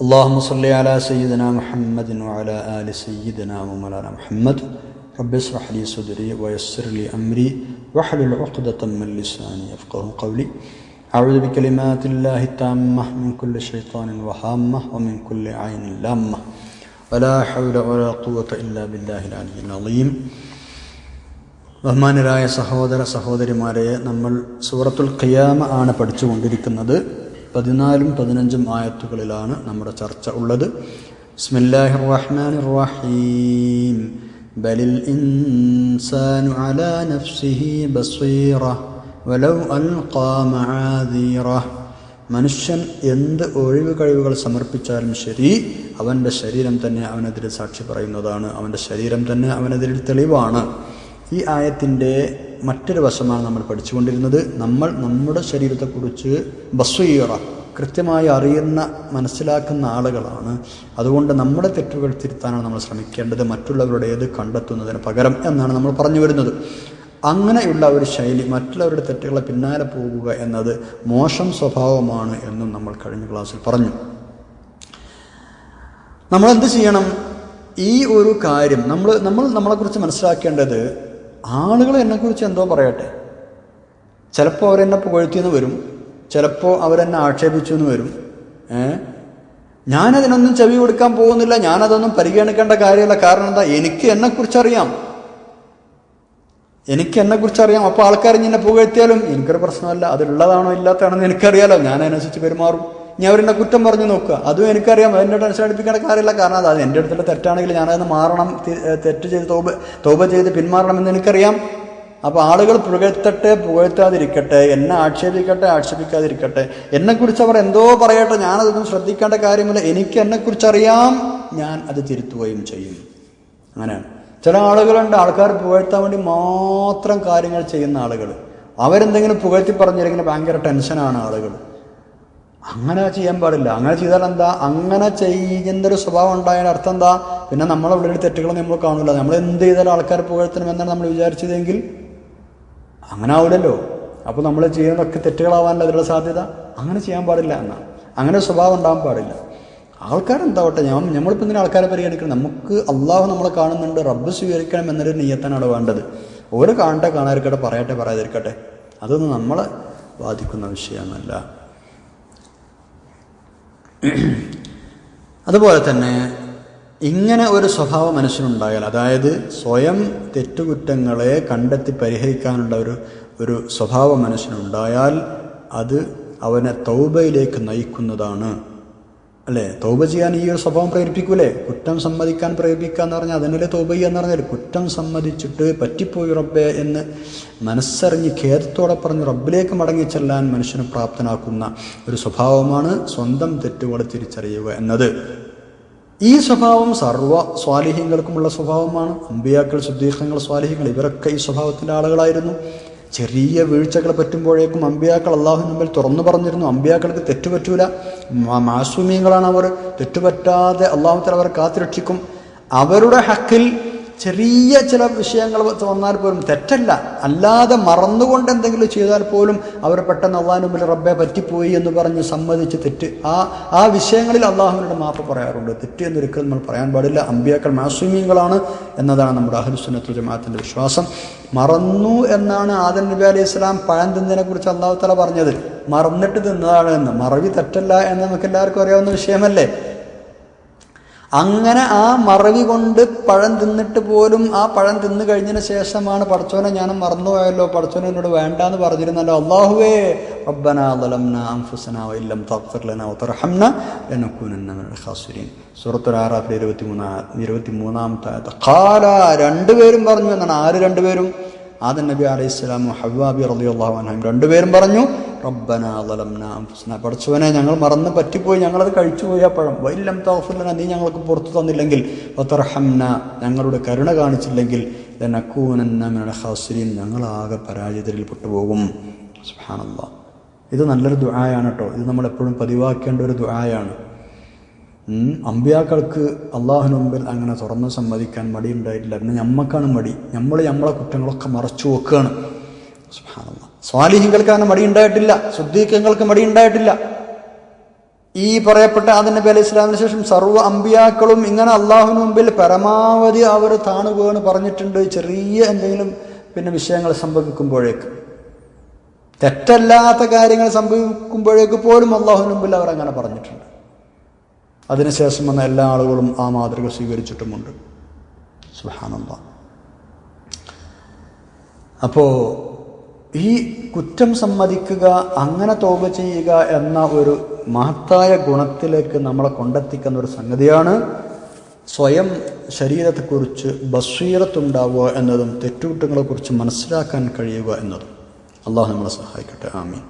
اللهم صل على سيدنا محمد وعلى آل سيدنا ومولانا محمد رب اشرح لي صدري ويسر لي أمري واحلل عقدة من لساني يفقه قولي أعوذ بكلمات الله التامة من كل شيطان وهامة ومن كل عين لامة ولا حول ولا قوة إلا بالله العلي العظيم ബഹുമാനരായ സഹോദര സഹോദരിമാരെ നമ്മൾ സൂറത്തുൽ ഖിയാമ ആണ് പഠിച്ചുകൊണ്ടിരിക്കുന്നത് പതിനാലും പതിനഞ്ചും ആയത്തുകളിലാണ് നമ്മുടെ ചർച്ച ഉള്ളത്. ബിസ്മില്ലാഹിർ റഹ്മാനിർ റഹീം അലാ നഫ്സിഹി ബസീറ. മനുഷ്യൻ എന്ത് ഒഴിവ് കഴിവുകൾ സമർപ്പിച്ചാലും ശരി അവന്റെ ശരീരം തന്നെ അവനെതിരെ സാക്ഷി പറയുന്നതാണ്. അവന്റെ ശരീരം തന്നെ അവനെതിരെ തെളിവാണ്. ഈ ആയത്തിന്റെ മറ്റൊരു വശമാണ് നമ്മൾ പഠിച്ചുകൊണ്ടിരുന്നത്. നമ്മൾ നമ്മുടെ ശരീരത്തെക്കുറിച്ച് ബസ്വീറ കൃത്യമായി അറിയുന്ന മനസ്സിലാക്കുന്ന ആളുകളാണ്. അതുകൊണ്ട് നമ്മുടെ തെറ്റുകൾ തിരുത്താനാണ് നമ്മൾ ശ്രമിക്കേണ്ടത്. മറ്റുള്ളവരുടേത് കണ്ടെത്തുന്നതിന് പകരം എന്നാണ് നമ്മൾ പറഞ്ഞു വരുന്നത്. അങ്ങനെയുള്ള ഒരു ശൈലി മറ്റുള്ളവരുടെ തെറ്റുകളെ പിന്നാലെ പോകുക എന്നത് മോശം സ്വഭാവമാണ് എന്നും നമ്മൾ കഴിഞ്ഞ ക്ലാസ്സിൽ പറഞ്ഞു. നമ്മളെന്ത് ചെയ്യണം? ഈ ഒരു കാര്യം നമ്മൾ നമ്മൾ നമ്മളെക്കുറിച്ച് മനസ്സിലാക്കേണ്ടത് ആളുകൾ എന്നെക്കുറിച്ച് എന്തോ പറയട്ടെ. ചിലപ്പോൾ അവരെന്നെ പുകഴ്ത്തിയെന്ന് വരും. ചിലപ്പോൾ അവരെന്നെ ആക്ഷേപിച്ചു എന്ന് വരും. ഏ? ഞാനതിനൊന്നും ചെവി കൊടുക്കാൻ പോകുന്നില്ല. ഞാനതൊന്നും പരിഗണിക്കേണ്ട കാര്യമല്ല. കാരണം എന്താ? എനിക്ക് എന്നെക്കുറിച്ചറിയാം. എനിക്ക് എന്നെക്കുറിച്ച് അറിയാം അപ്പോൾ ആൾക്കാർ എന്നെ പുകഴ്ത്തിയാലും എനിക്കൊരു പ്രശ്നമല്ല. അതുള്ളതാണോ ഇല്ലാത്തതാണോ എന്ന് എനിക്കറിയാലോ. ഞാൻ അതിനനുസരിച്ച് പെരുമാറും. ഞാൻ അവരെന്നെ കുറ്റം പറഞ്ഞു നോക്കുക. അതും എനിക്കറിയാം. എന്നെ ടെൻഷൻ അടിപ്പിക്കേണ്ട കാര്യമില്ല. കാരണം അത് എന്റെ അടുത്തുള്ള തെറ്റാണെങ്കിൽ ഞാനത് മാറണം. തെറ്റ് ചെയ്ത് തോപ തോപ ചെയ്ത് പിന്മാറണം എന്ന് എനിക്കറിയാം. അപ്പോൾ ആളുകൾ പുകഴ്ത്തട്ടെ പുകഴ്ത്താതിരിക്കട്ടെ എന്നെ ആക്ഷേപിക്കട്ടെ ആക്ഷേപിക്കാതിരിക്കട്ടെ. എന്നെക്കുറിച്ച് അവർ എന്തോ പറയട്ടെ. ഞാനതൊന്നും ശ്രദ്ധിക്കേണ്ട കാര്യമില്ല. എനിക്ക് എന്നെക്കുറിച്ചറിയാം ഞാൻ അത് തിരുത്തുകയും ചെയ്യും. അങ്ങനെയാണ്. ചില ആളുകളുണ്ട്. ആൾക്കാർ പുകഴ്ത്താൻ വേണ്ടി മാത്രം കാര്യങ്ങൾ ചെയ്യുന്ന ആളുകൾ. അവരെന്തെങ്കിലും പുകഴ്ത്തി പറഞ്ഞില്ലെങ്കിൽ ഭയങ്കര ടെൻഷനാണ് ആളുകൾ. അങ്ങനെ ചെയ്യാൻ പാടില്ല. അങ്ങനെ ചെയ്താൽ എന്താ? അങ്ങനെ ചെയ്യുന്നൊരു സ്വഭാവം ഉണ്ടായാൽ അർത്ഥം എന്താ? പിന്നെ നമ്മളവിടെ ഒരു തെറ്റുകളൊന്നും നമ്മൾ കാണില്ല നമ്മൾ എന്ത് ചെയ്താലും ആൾക്കാർ പുകഴ്ത്തണമെന്നാണ് നമ്മൾ വിചാരിച്ചതെങ്കിൽ അങ്ങനെ ആവില്ലല്ലോ അപ്പോൾ നമ്മൾ ചെയ്യുന്നതൊക്കെ തെറ്റുകളാവാനല്ല അതിലുള്ള സാധ്യത അങ്ങനെ ചെയ്യാൻ പാടില്ല എന്നാണ് അങ്ങനെ സ്വഭാവം ഉണ്ടാകാൻ പാടില്ല. ആൾക്കാരെന്താവട്ടെ? ഞാൻ നമ്മളിപ്പോൾ ഇങ്ങനെ ആൾക്കാരെ പരിഗണിക്കണം നമുക്ക് അള്ളാഹു നമ്മളെ കാണുന്നുണ്ട്. റബ്ബ് സ്വീകരിക്കണം എന്നൊരു നീയത്താനാണ് വേണ്ടത്. ഓരോ കാണട്ടെ കാണാതിരിക്കട്ടെ പറയട്ടെ പറയാതിരിക്കട്ടെ. അതൊന്നും നമ്മളെ ബാധിക്കുന്ന വിഷയമല്ല. അതുപോലെ തന്നെ ഇങ്ങനെ ഒരു സ്വഭാവം മനുഷ്യനുണ്ടായാൽ അതായത് സ്വയം തെറ്റുകുറ്റങ്ങളെ കണ്ടെത്തി പരിഹരിക്കാനുള്ള ഒരു ഒരു സ്വഭാവം മനുഷ്യനുണ്ടായാൽ അത് അവനെ തൗബയിലേക്ക് നയിക്കുന്നതാണ്. അല്ലേ? തോപ ചെയ്യാൻ ഈ ഒരു സ്വഭാവം പ്രേരിപ്പിക്കൂലേ? കുറ്റം സമ്മതിക്കാൻ പ്രേരിപ്പിക്കുക എന്ന് പറഞ്ഞാൽ അതിനല്ലേ തോപ ചെയ്യുക എന്ന് പറഞ്ഞാൽ? കുറ്റം സമ്മതിച്ചിട്ട് പറ്റിപ്പോയി റബ്ബേ എന്ന് മനസ്സറിഞ്ഞ് ഖേദത്തോടെ പറഞ്ഞ് റബ്ബിലേക്ക് മടങ്ങി ചെല്ലാൻ മനുഷ്യനെ പ്രാപ്തനാക്കുന്ന ഒരു സ്വഭാവമാണ് സ്വന്തം തെറ്റുകൾ തിരിച്ചറിയുക എന്നത്. ഈ സ്വഭാവം സർവ സ്വാലിഹ്യങ്ങൾക്കുമുള്ള സ്വഭാവമാണ്. അമ്പിയാക്കൾ ശുദ്ധീകരണങ്ങൾ സ്വാലിഹ്യങ്ങൾ ഇവരൊക്കെ ഈ സ്വഭാവത്തിന്റെ ആളുകളായിരുന്നു. ചെറിയ വീഴ്ചകൾ പറ്റുമ്പോഴേക്കും അമ്പിയാക്കൾ അള്ളാഹു മുമ്പിൽ തുറന്നു പറഞ്ഞിരുന്നു. അമ്പിയാക്കൾക്ക് തെറ്റുപറ്റൂല. മാസൂമിയങ്ങളാണ് അവർ. തെറ്റുപറ്റാതെ അള്ളാഹുത്തല അവരെ കാത്തുരക്ഷിക്കും. അവരുടെ ഹക്കിൽ ചെറിയ ചില വിഷയങ്ങൾ വന്നാൽ പോലും തെറ്റല്ല. അല്ലാതെ മറന്നുകൊണ്ട് എന്തെങ്കിലും ചെയ്താൽ പോലും അവർ പെട്ടെന്ന് അള്ളാഹു മുമ്പിൽ റബ്ബെ പറ്റിപ്പോയി എന്ന് പറഞ്ഞ് സമ്മതിച്ച് തെറ്റ്. ആ ആ വിഷയങ്ങളിൽ അള്ളാഹുവിനോട് മാപ്പ് പറയാറുണ്ട്. തെറ്റ് എന്നൊരിക്കലും നമ്മൾ പറയാൻ പാടില്ല. അമ്പിയാക്കൾ മാസൂമിയങ്ങളാണ് എന്നതാണ് നമ്മുടെ അഹലുസുന്നത്തുൽ ജമാഅത്തിന്റെ വിശ്വാസം. മറന്നു എന്നാണ് ആദൻ നബി അലൈഹി ഇസ്ലാം പഴം തിന്നതിനെ കുറിച്ച് അള്ളാഹു തല പറഞ്ഞത്. മറന്നിട്ട് തിന്നതാണ് എന്ന്. മറവി തെറ്റല്ല എന്ന് നമുക്ക് എല്ലാവർക്കും അറിയാവുന്ന വിഷയമല്ലേ? അങ്ങനെ ആ മറവി കൊണ്ട് പഴം തിന്നിട്ട് പോലും ആ പഴം തിന്നു കഴിഞ്ഞതിന് ശേഷമാണ് പടച്ചോനെ ഞാൻ മറന്നുപോയല്ലോ. പടച്ചോനെ എന്നോട് വേണ്ട എന്ന് പറഞ്ഞിരുന്നല്ലോ. അള്ളാഹുവേ റബ്ബന മിനൽ ഖാസിരീൻ. സൂറത്തുൽ ആറാഫിൽ ഇരുപത്തിമൂന്നാ ഇരുപത്തിമൂന്നാമത്തെ ആയത്ത്. ഖാല രണ്ടുപേരും പറഞ്ഞു. എന്നാണ് ആര് രണ്ടുപേരും? ആദം നബി അലൈഹി സ്വലാമു ഹവാബി റളിയല്ലാഹു അൻഹും രണ്ടുപേരും പറഞ്ഞു റബ്ബന പഠിച്ചവനെ ഞങ്ങൾ മറന്ന് പറ്റിപ്പോയി ഞങ്ങളത് കഴിച്ചുപോയി ആ പഴം. വൈലം നീ ഞങ്ങൾക്ക് പുറത്തു തന്നില്ലെങ്കിൽ വതർഹംന ഞങ്ങളുടെ കരുണ കാണിച്ചില്ലെങ്കിൽ ലനക്കൂനന്ന ഖാസിരീൻ ഞങ്ങളാകെ പരാജയത്തിൽ പെട്ടുപോകും. സുബ്ഹാനല്ലാഹ് ഇത് നല്ലൊരു ദുആയാണ് കേട്ടോ ഇത് നമ്മൾ എപ്പോഴും പതിവാക്കേണ്ട ഒരു ദുആയാണ്. അമ്പിയാക്കൾക്ക് അള്ളാഹു മുമ്പിൽ അങ്ങനെ തുറന്ന് സമ്മതിക്കാൻ മടി ഉണ്ടായിട്ടില്ല പിന്നെ ഞമ്മക്കാണ് മടി. നമ്മൾ നമ്മളെ കുറ്റങ്ങളൊക്കെ മറച്ചു വെക്കുകയാണ്. സ്വാലിഹിങ്ങൾക്ക് അങ്ങനെ മടിയുണ്ടായിട്ടില്ല. മടി ഉണ്ടായിട്ടില്ല ഈ പറയപ്പെട്ട ആദം നബി അലൈഹി ഇസ്ലാമിന് ശേഷം സർവ അമ്പിയാക്കളും ഇങ്ങനെ അള്ളാഹുവിന് മുമ്പിൽ പരമാവധി അവർ താണു പറഞ്ഞിട്ടുണ്ട്. ചെറിയ എന്തെങ്കിലും പിന്നെ വിഷയങ്ങൾ സംഭവിക്കുമ്പോഴേക്ക്. തെറ്റല്ലാത്ത കാര്യങ്ങൾ സംഭവിക്കുമ്പോഴേക്ക് പോലും അള്ളാഹുവിന് മുമ്പിൽ അവർ അങ്ങനെ പറഞ്ഞിട്ടുണ്ട്. അതിനുശേഷം വന്ന എല്ലാ ആളുകളും ആ മാതൃക സ്വീകരിച്ചിട്ടുമുണ്ട്. സുഹാനന്ദ അപ്പോ ഈ കുറ്റം സമ്മതിക്കുക അങ്ങനെ തോപ ചെയ്യുക എന്ന ഒരു മഹത്തായ ഗുണത്തിലേക്ക് നമ്മളെ കൊണ്ടെത്തിക്കുന്ന ഒരു സംഗതിയാണ് സ്വയം ശരീരത്തെക്കുറിച്ച് ബസ്വീരത്തുണ്ടാവുക എന്നതും തെറ്റുകുറ്റങ്ങളെക്കുറിച്ച് മനസ്സിലാക്കാൻ കഴിയുക എന്നതും. അള്ളാഹു നമ്മളെ സഹായിക്കട്ടെ. ആമീൻ.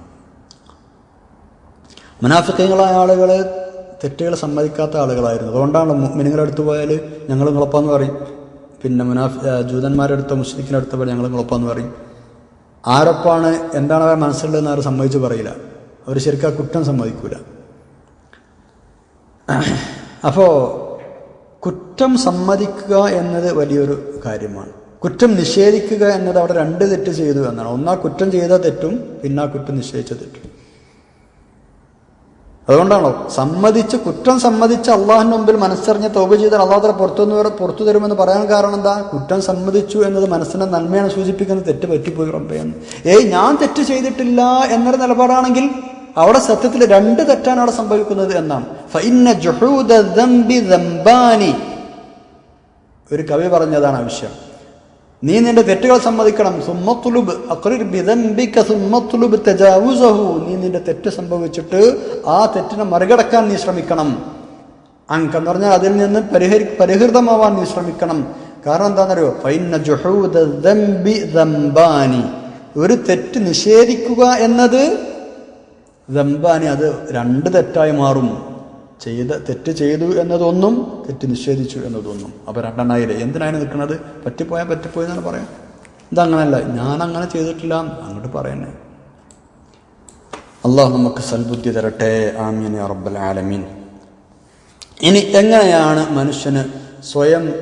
മുനാഫിക്കങ്ങളായ ആളുകൾ തെറ്റുകൾ സമ്മതിക്കാത്ത ആളുകളായിരുന്നു. അതുകൊണ്ടാണ് മുഅ്മിനുകളുടെ അടുത്ത് പോയാൽ ഞങ്ങൾ നിങ്ങളൊപ്പാന്ന് പറയും. പിന്നെ മുനാഫ് ആ, ജൂതന്മാരുടെ അടുത്തോ പോയാൽ ഞങ്ങൾ നിങ്ങളൊപ്പാന്ന് പറയും. ആരൊപ്പാണ് എന്താണ് അവർ മനസ്സിലുള്ളതെന്ന് ആരും സമ്മതിച്ച് പറയില്ല. അവർ ശരിക്കും ആ കുറ്റം സമ്മതിക്കൂല. അപ്പോൾ കുറ്റം സമ്മതിക്കുക എന്നത് വലിയൊരു കാര്യമാണ്. കുറ്റം നിഷേധിക്കുക എന്നത് അവിടെ രണ്ട് തെറ്റ് ചെയ്തു എന്നാണ്. ഒന്നാ കുറ്റം ചെയ്ത തെറ്റും പിന്നെ ആ കുറ്റം നിഷേധിച്ച തെറ്റും. അതുകൊണ്ടാണോ? സമ്മതിച്ച് കുറ്റം സമ്മതിച്ച് അള്ളാഹിന്റെ മുമ്പിൽ മനസ്സറിഞ്ഞ് തോക ചെയ്താൽ അള്ളാഹ് പുറത്തു നിന്ന് പുറത്തു തരുമെന്ന് പറയാൻ കാരണം എന്താ? കുറ്റം സമ്മതിച്ചു എന്നത് മനസ്സിനെ നന്മയാണ് സൂചിപ്പിക്കുന്നത്. തെറ്റ് പറ്റിപ്പോയി റബ്ബയെന്ന് ഏയ് ഞാൻ തെറ്റ് ചെയ്തിട്ടില്ല എന്നൊരു നിലപാടാണെങ്കിൽ അവിടെ സത്യത്തിൽ രണ്ട് തെറ്റാണ് അവിടെ സംഭവിക്കുന്നത് എന്നാണ്. ഒരു കവി പറഞ്ഞതാണ് ആ വിഷയം. നീ നിന്റെ തെറ്റുകൾ സമ്മതിക്കണം. സുമ്മത്തുലുബ് സുമ്മത്തുലുബ് തെജാവുസഹു. നീ നിന്റെ തെറ്റ് സംഭവിച്ചിട്ട് ആ തെറ്റിനെ മറികടക്കാൻ നീ ശ്രമിക്കണം. അങ്കെന്ന് പറഞ്ഞാൽ അതിൽ നിന്ന് പരിഹരി പരിഹൃതമാവാൻ നീ ശ്രമിക്കണം. കാരണം എന്താണെന്നറിയോ? ഫൈന ജുഹൂദ ദംബി ദംബാനി. ഒരു തെറ്റ് നിഷേധിക്കുക എന്നത് ദംബാനി അത് രണ്ട് തെറ്റായി മാറും. ചെയ്ത തെറ്റ് ചെയ്തു എന്നതൊന്നും തെറ്റ് നിഷേധിച്ചു എന്നതൊന്നും. അപ്പോൾ രണ്ടെണ്ണായില്ലേ? എന്തിനാണ് നിൽക്കുന്നത്? പറ്റിപ്പോയാൽ പറ്റിപ്പോയി എന്നാണ് പറയാം. ഇതങ്ങനല്ല. ഞാൻ അങ്ങനെ ചെയ്തിട്ടില്ല. അങ്ങോട്ട് പറയണേ. അള്ളാഹ് നമുക്ക് സൽബുദ്ധി തരട്ടെ. ആമീൻ റബ്ബൽ ആലമീൻ. ഇനി എങ്ങനെയാണ് മനുഷ്യന് സ്വയം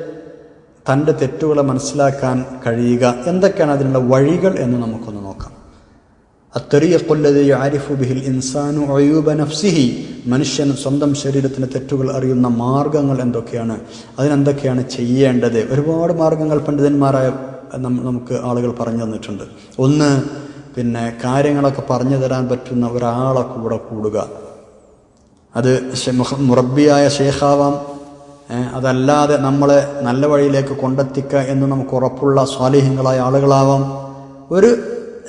തന്റെ തെറ്റുകളെ മനസ്സിലാക്കാൻ കഴിയുക? എന്തൊക്കെയാണ് അതിനുള്ള വഴികൾ എന്ന് നമുക്കൊന്ന് നോക്കാം الذي ബിഹിൽ ഇൻസാനു അയൂബ നഫ്സിഹി മനുഷ്യൻ സ്വന്തം ശരീരത്തിന് തെറ്റുകൾ അറിയുന്ന മാർഗങ്ങൾ എന്തൊക്കെയാണ്? അതിനെന്തൊക്കെയാണ് ചെയ്യേണ്ടത്? ഒരുപാട് മാർഗങ്ങൾ പണ്ഡിതന്മാരായ നമുക്ക് ആളുകൾ പറഞ്ഞു തന്നിട്ടുണ്ട്. ഒന്ന് പിന്നെ കാര്യങ്ങളൊക്കെ പറഞ്ഞു തരാൻ പറ്റുന്ന ഒരാളെ കൂടെ കൂടുക. അത് മുറബിയായ ഷേഖാവാം അതല്ലാതെ നമ്മളെ നല്ല വഴിയിലേക്ക് കൊണ്ടെത്തിക്കുക എന്ന് നമുക്ക് ഉറപ്പുള്ള സ്വാലിഹ്യങ്ങളായ ആളുകളാവാം. ഒരു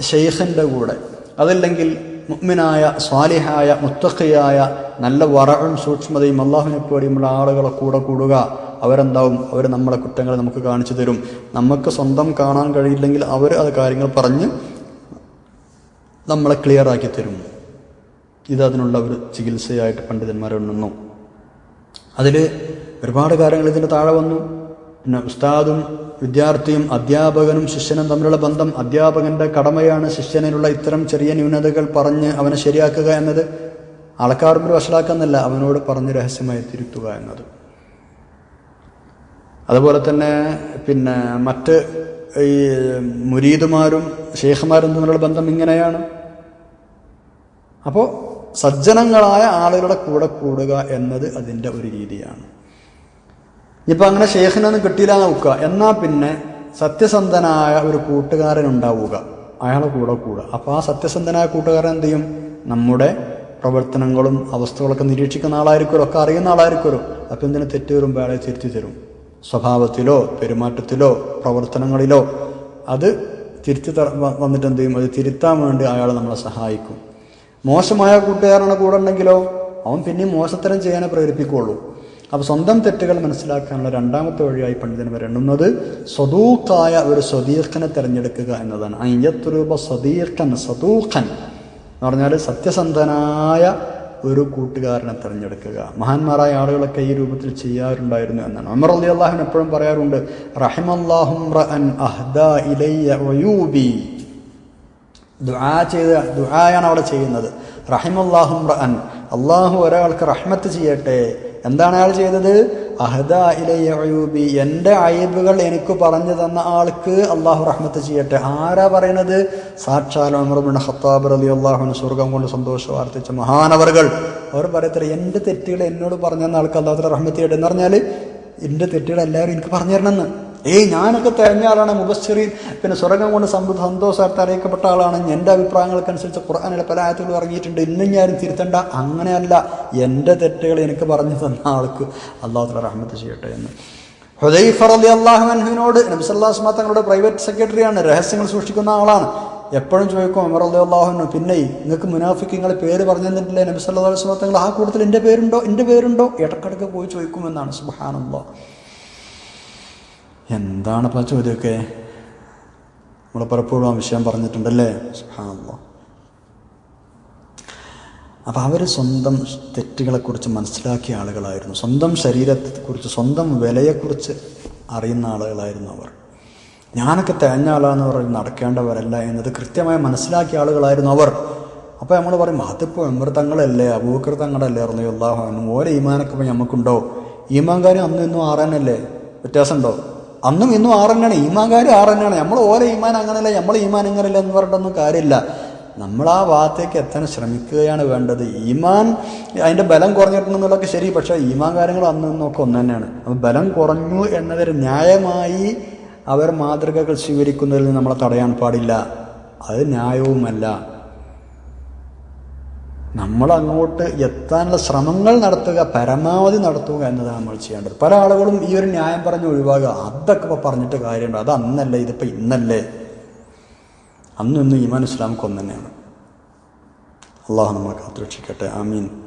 ഷെയ്ഖിന്റെ കൂടെ. അതല്ലെങ്കിൽ മുഗ്മിനായ സ്വാലിഹായ മുത്തഖിയായ നല്ല വറവും സൂക്ഷ്മതയും അള്ളാഹുവിനെ പേടിയുമുള്ള ആളുകളെ കൂടെ കൂടുക. അവരെന്താവും? അവർ നമ്മളെ കുറ്റങ്ങൾ നമുക്ക് കാണിച്ചു തരും. നമുക്ക് സ്വന്തം കാണാൻ കഴിയില്ലെങ്കിൽ അവർ അത് കാര്യങ്ങൾ പറഞ്ഞ് നമ്മളെ ക്ലിയർ ആക്കി തരും. ഇത് അതിനുള്ള ഒരു ചികിത്സയായിട്ട് പണ്ഡിതന്മാർ ഉണ്ടെന്നു അതിൽ ഒരുപാട് കാര്യങ്ങൾ ഇതിന്റെ താഴെ വന്നു. പിന്നെ ഉസ്താദും വിദ്യാർത്ഥിയും അധ്യാപകനും ശിഷ്യനും തമ്മിലുള്ള ബന്ധം അധ്യാപകന്റെ കടമയാണ് ശിഷ്യനിലുള്ള ഇത്തരം ചെറിയ ന്യൂനതകൾ പറഞ്ഞ് അവനെ ശരിയാക്കുക എന്നത്. ആൾക്കാർക്ക് വഷളാക്കുന്നില്ല അവനോട് പറഞ്ഞ് രഹസ്യമായി തിരുത്തുക എന്നത്. അതുപോലെ തന്നെ പിന്നെ മറ്റ് ഈ മുരീദുമാരും ഷേഖുമാരും തമ്മിലുള്ള ബന്ധം ഇങ്ങനെയാണ്. അപ്പോൾ സജ്ജനങ്ങളായ ആളുകളുടെ കൂടെ കൂടുക എന്നത് അതിന്റെ ഒരു രീതിയാണ്. ഇനിയിപ്പോൾ അങ്ങനെ ഷെയ്ഖിനൊന്നും കിട്ടിയില്ല നോക്കുക. എന്നാൽ പിന്നെ സത്യസന്ധനായ ഒരു കൂട്ടുകാരൻ ഉണ്ടാവുക. അയാളെ കൂടെ കൂടുക. അപ്പോൾ ആ സത്യസന്ധനായ കൂട്ടുകാരൻ എന്ത് ചെയ്യും? നമ്മുടെ പ്രവർത്തനങ്ങളും അവസ്ഥകളൊക്കെ നിരീക്ഷിക്കുന്ന ആളായിരിക്കുമല്ലോ. ഒക്കെ അറിയുന്ന ആളായിരിക്കുമല്ലോ. അപ്പം എന്തിനു തെറ്റ് വരുമ്പോൾ അയാളെ തിരുത്തി തരും. സ്വഭാവത്തിലോ പെരുമാറ്റത്തിലോ പ്രവർത്തനങ്ങളിലോ അത് തിരുത്തി വന്നിട്ട് എന്ത് ചെയ്യും? അത് തിരുത്താൻ വേണ്ടി അയാൾ നമ്മളെ സഹായിക്കും. മോശമായ കൂട്ടുകാരനെ കൂടെ ഉണ്ടെങ്കിലോ അവൻ പിന്നെയും മോശത്തരം ചെയ്യാനേ പ്രേരിപ്പിക്കുകയുള്ളൂ. അപ്പോൾ സ്വന്തം തെറ്റുകൾ മനസ്സിലാക്കാനുള്ള രണ്ടാമത്തെ വഴിയായി പണ്ഡിതൻ പറയുന്നത് സ്വതൂക്കായ ഒരു സ്വദീഖനെ തിരഞ്ഞെടുക്കുക എന്നതാണ്. അയ്യത്തുരൂപ സ്വദീഖൻ സദൂഖൻ എന്ന് പറഞ്ഞാൽ സത്യസന്ധനായ ഒരു കൂട്ടുകാരനെ തിരഞ്ഞെടുക്കുക. മഹാന്മാരായ ആളുകളൊക്കെ ഈ രൂപത്തിൽ ചെയ്യാറുണ്ടായിരുന്നു എന്നാണ്. അമർ അലി അള്ളാഹുൻ എപ്പോഴും പറയാറുണ്ട് റഹിമല്ലാഹും അഹ്ദാ ഇലയ്യ വയൂബി. ദുആ ദുആയാണ് അവിടെ ചെയ്യുന്നത്. റഹിമല്ലാഹും അള്ളാഹു ഒരാൾക്ക് റഹ്മത്ത് ചെയ്യട്ടെ. എന്താണ് അയാൾ ചെയ്തത്? അഹദ എന്റെ അയബുകൾ എനിക്ക് പറഞ്ഞു തന്ന ആൾക്ക് അള്ളാഹു റഹ്മത്ത് ചെയ്യട്ടെ. ആരാ പറയണത്? സാക്ഷാൽ ഹത്താബർ റലി അള്ളാഹുവിന് സ്വർഗം കൊണ്ട് സന്തോഷം വാർത്തിച്ച മഹാനവറുകൾ. അവർ പറയത്തില്ല എന്റെ തെറ്റുകൾ എന്നോട് പറഞ്ഞു തന്ന ആൾക്ക് അള്ളാഹു റഹ്മത്ത് ചെയ്യട്ടെ എന്ന് പറഞ്ഞാൽ എന്റെ തെറ്റുകൾ എല്ലാവരും എനിക്ക് പറഞ്ഞു തരണമെന്ന്. ഏയ് ഞാനൊക്കെ തിരഞ്ഞ ആളാണ് മുബശ്ശരീൻ പിന്നെ സ്വർഗം കൊണ്ട് സമൃദ്ധ സന്തോഷമായിട്ട് അറിയിക്കപ്പെട്ട ആളാണ്. എന്റെ അഭിപ്രായങ്ങൾക്കനുസരിച്ച് ഖുർആാനിലെ പല ആയത്തുകൾ ഇറങ്ങിയിട്ടുണ്ട്. ഇന്നും ഞാനും തിരുത്തണ്ട അങ്ങനെയല്ല. എന്റെ തെറ്റുകൾ എനിക്ക് പറഞ്ഞു തന്ന ആൾക്ക് അള്ളാഹു റഹ്മത്ത് ചെയ്യട്ടെ എന്ന്. ഹുദൈഫർ അലി അള്ളാഹുവിനോട് നബ്സല്ലാസ്മാ തങ്ങളുടെ പ്രൈവറ്റ് സെക്രട്ടറിയാണ് രഹസ്യങ്ങൾ സൂക്ഷിക്കുന്ന ആളാണ്. എപ്പോഴും ചോദിക്കും അമർ അള്ളി അള്ളാഹുവിനു പിന്നെ നിങ്ങൾക്ക് മുനാഫിക്ക് പേര് പറഞ്ഞു തന്നിട്ടില്ലേ? നബ്സല്ലാ സ്മാ തങ്ങൾ ആ കൂട്ടത്തിൽ എന്റെ പേരുണ്ടോ? എന്റെ പേരുണ്ടോ? ഇടക്കിടക്ക് പോയി ചോദിക്കുമെന്നാണ്. സുബാനുള്ള എന്താണിപ്പോൾ ചോദ്യമൊക്കെ? നമ്മൾ പലപ്പോഴും ആ വിഷയം പറഞ്ഞിട്ടുണ്ടല്ലേ? സുഹാനല്ലോ അപ്പോൾ അവർ സ്വന്തം തെറ്റുകളെക്കുറിച്ച് മനസ്സിലാക്കിയ ആളുകളായിരുന്നു. സ്വന്തം ശരീരത്തെക്കുറിച്ച് സ്വന്തം വിലയെക്കുറിച്ച് അറിയുന്ന ആളുകളായിരുന്നു അവർ. ഞാനൊക്കെ തേഞ്ഞ ആളാന്ന് പറഞ്ഞ് നടക്കേണ്ടവരല്ല എന്നത് കൃത്യമായി മനസ്സിലാക്കിയ ആളുകളായിരുന്നു അവർ. അപ്പോൾ നമ്മൾ പറയും അതിപ്പോൾ എമ്മർ തങ്ങളല്ലേ അബൂക്കർ തങ്ങളല്ലേ അറിഞ്ഞു അള്ളാഹു ഓരോ ഈമാനൊക്കെ നമുക്കുണ്ടോ ഈമാൻ അന്നും ഇന്നും ആറാനല്ലേ? വ്യത്യാസമുണ്ടോ? അന്നും ഇന്നും ആറ് തന്നെയാണ് ഈമാൻകാരും ആറ് തന്നെയാണ് നമ്മൾ ഓരോ ഈമാൻ അങ്ങനെയല്ല നമ്മൾ ഈമാൻ ഇങ്ങനെയല്ല എന്ന് പറഞ്ഞിട്ടൊന്നും കാര്യമില്ല. നമ്മൾ ആ ഭാഗത്തേക്ക് എത്താൻ ശ്രമിക്കുകയാണ് വേണ്ടത്. ഈമാൻ അതിന്റെ ബലം കുറഞ്ഞിട്ടുണ്ടെന്നുള്ളതൊക്കെ ശരി പക്ഷേ ഈമാൻ കാര്യങ്ങൾ അന്ന് നിന്നൊക്കെ ഒന്ന് തന്നെയാണ് അപ്പം ബലം കുറഞ്ഞു എന്നതിൽ ന്യായമായി അവർ മാതൃകകൾ സ്വീകരിക്കുന്നതിൽ നിന്ന് നമ്മളെ തടയാൻ പാടില്ല. അത് ന്യായവുമല്ല. നമ്മൾ അങ്ങോട്ട് എത്താനുള്ള ശ്രമങ്ങൾ നടത്തുക പരമാവധി നടത്തുക എന്നതാണ് നമ്മൾ ചെയ്യേണ്ടത്. പല ആളുകളും ഈ ഒരു ന്യായം പറഞ്ഞ് ഒഴിവാകുക. അതൊക്കെ ഇപ്പോൾ പറഞ്ഞിട്ട് കാര്യമുണ്ട്. അത് അന്നല്ല ഇതിപ്പോൾ ഇന്നല്ലേ? അന്നും ഇന്നും ഈമാൻ ഒന്ന് തന്നെയാണ്. അള്ളാഹു നമ്മളെ കാത്തുരക്ഷിക്കട്ടെ. ആമീൻ.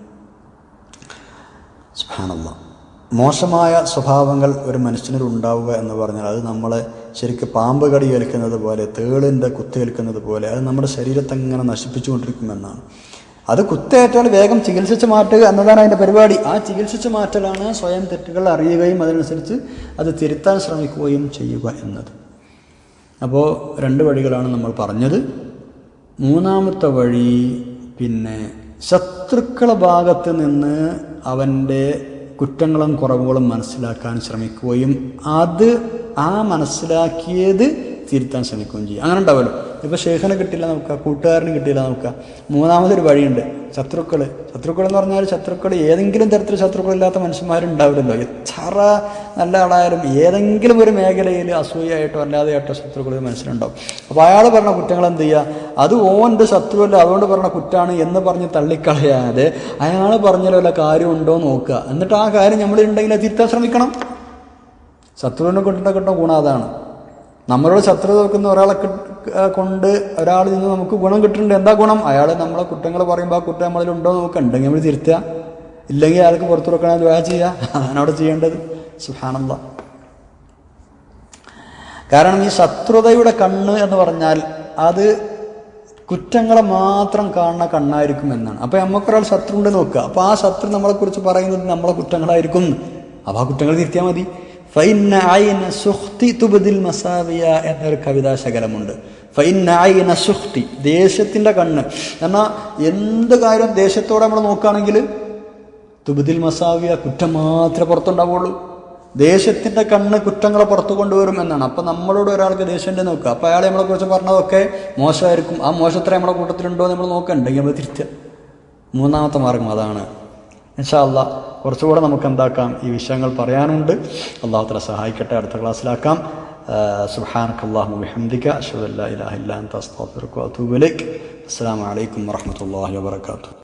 സുഹാനല്ല മോശമായ സ്വഭാവങ്ങൾ ഒരു മനുഷ്യനിൽ ഉണ്ടാവുക എന്ന് പറഞ്ഞാൽ അത് നമ്മളെ ശരിക്കും പാമ്പ് കടി ഏൽക്കുന്നത് പോലെ തേളിന്റെ കുത്തേൽക്കുന്നത് പോലെ അത് നമ്മുടെ ശരീരത്തെ അങ്ങനെ നശിപ്പിച്ചുകൊണ്ടിരിക്കുമെന്നാണ്. അത് കുത്തേറ്റാൽ വേഗം ചികിത്സിച്ച് മാറ്റുക എന്നതാണ് അതിന്റെ പരിപാടി. ആ ചികിത്സിച്ച് മാറ്റലാണ് സ്വയം തെറ്റുകൾ അറിയുകയും അതിനനുസരിച്ച് അത് തിരുത്താൻ ശ്രമിക്കുകയും ചെയ്യുക എന്നത്. അപ്പോൾ രണ്ട് വഴികളാണ് നമ്മൾ പറഞ്ഞത്. മൂന്നാമത്തെ വഴി പിന്നെ ശത്രുക്കളെ ഭാഗത്ത് നിന്ന് അവന്റെ കുറ്റങ്ങളും കുറവുകളും മനസ്സിലാക്കാൻ ശ്രമിക്കുകയും അത് ആ മനസ്സിലാക്കിയത് തിരുത്താൻ ശ്രമിക്കുകയും ചെയ്യും അങ്ങനെ ഉണ്ടാവുമല്ലോ ഇപ്പോൾ ഷെയ്ഖിനെ കിട്ടില്ല നമുക്ക് കൂട്ടുകാരന് കിട്ടില്ല നമുക്ക്. മൂന്നാമതൊരു വഴിയുണ്ട് ശത്രുക്കൾ ശത്രുക്കൾ എന്ന് പറഞ്ഞാൽ ശത്രുക്കൾ ഏതെങ്കിലും തരത്തിൽ ശത്രുക്കളില്ലാത്ത മനുഷ്യന്മാരുണ്ടാവില്ലല്ലോ. എത്ര നല്ല ആളായാലും ഏതെങ്കിലും ഒരു മേഖലയിൽ അസൂയായിട്ടോ അല്ലാതെയായിട്ടോ ശത്രുക്കൾ മനസ്സിലുണ്ടാവും അപ്പോൾ അയാൾ പറഞ്ഞ കുറ്റങ്ങൾ എന്ത് ചെയ്യുക അത് ഓന്റെ ശത്രുവല്ല അതുകൊണ്ട് പറഞ്ഞ കുറ്റാണ് എന്ന് പറഞ്ഞ് തള്ളിക്കളയാതെ അയാൾ പറഞ്ഞാൽ വല്ല കാര്യമുണ്ടോ നോക്കുക. എന്നിട്ട് ആ കാര്യം നമ്മളുണ്ടെങ്കിൽ തിരുത്താൻ ശ്രമിക്കണം. ശത്രുവിനെ കൊണ്ടിട്ട് കിട്ടണം ഗുണം അതാണ്. നമ്മളോട് ശത്രു നോക്കുന്ന ഒരാളെ കൊണ്ട് ഒരാൾ നിന്ന് നമുക്ക് ഗുണം കിട്ടുന്നുണ്ട്. എന്താ ഗുണം? അയാൾ നമ്മളെ കുറ്റങ്ങൾ പറയുമ്പോൾ ആ കുറ്റം നമ്മളിൽ ഉണ്ടോ നമുക്ക് ഉണ്ടെങ്കിൽ നമ്മൾ തിരുത്തുക. ഇല്ലെങ്കിൽ അയാൾക്ക് പുറത്തു വെക്കണം ദ്വാ ചെയ്യുക. അതാണ് അവിടെ ചെയ്യേണ്ടത്. സുഹാനന്ദ കാരണം ഈ ശത്രുതയുടെ കണ്ണ് എന്ന് പറഞ്ഞാൽ അത് കുറ്റങ്ങളെ മാത്രം കാണുന്ന കണ്ണായിരിക്കും എന്നാണ്. അപ്പോൾ നമുക്കൊരാൾ ശത്രു ഉണ്ട് നോക്കുക. അപ്പോൾ ആ ശത്രു നമ്മളെക്കുറിച്ച് പറയുന്നത് നമ്മളെ കുറ്റങ്ങളായിരിക്കും. അപ്പൊ ആ കുറ്റങ്ങൾ തിരുത്തിയാൽ മതി. ഐന എന്നൊരു കവിതാശകലമുണ്ട്. ശകലമുണ്ട് ഫൈന ഐന സുഖ്തി ദേശത്തിന്റെ കണ്ണ്. എന്നാൽ എന്ത് കാര്യം ദേശത്തോടെ നമ്മൾ നോക്കുകയാണെങ്കിൽ തുബദിൽ മസാവിയ കുറ്റം മാത്രമേ പുറത്തുണ്ടാവുള്ളൂ. ദേശത്തിന്റെ കണ്ണ് കുറ്റങ്ങളെ പുറത്തു കൊണ്ടുവരും എന്നാണ്. അപ്പൊ നമ്മളോട് ഒരാൾക്ക് ദേശമുണ്ട് നോക്കുക. അപ്പൊ അയാളെ നമ്മളെ കുറിച്ച് പറഞ്ഞതൊക്കെ മോശമായിരിക്കും. ആ മോശത്ര നമ്മളെ കൂട്ടത്തിലുണ്ടോ എന്ന് നമ്മൾ നോക്കണ്ടെങ്കിൽ നമ്മൾ തിരിച്ച മൂന്നാമത്തെ മാർഗം അതാണ്. ഇൻഷാല്ല കുറച്ചുകൂടെ നമുക്ക് എന്താക്കാം ഈ വിഷയങ്ങൾ പറയാനുണ്ട്. അള്ളാഹു തല സഹായിക്കട്ടെ. അടുത്ത ക്ലാസ്സിലാക്കാം. സുഹാനക്ക് അള്ളാഹു ബിഹംദിക അഷ്ഹദു അല്ലാ ഇലാഹ ഇല്ലാ അൻത. അസ്തഗ്ഫിറുക വഅതൂബു ഇലൈക്. അസ്സലാമു അലൈക്കും വറഹ്മത്തുള്ളാഹി വബറകാതുഹു.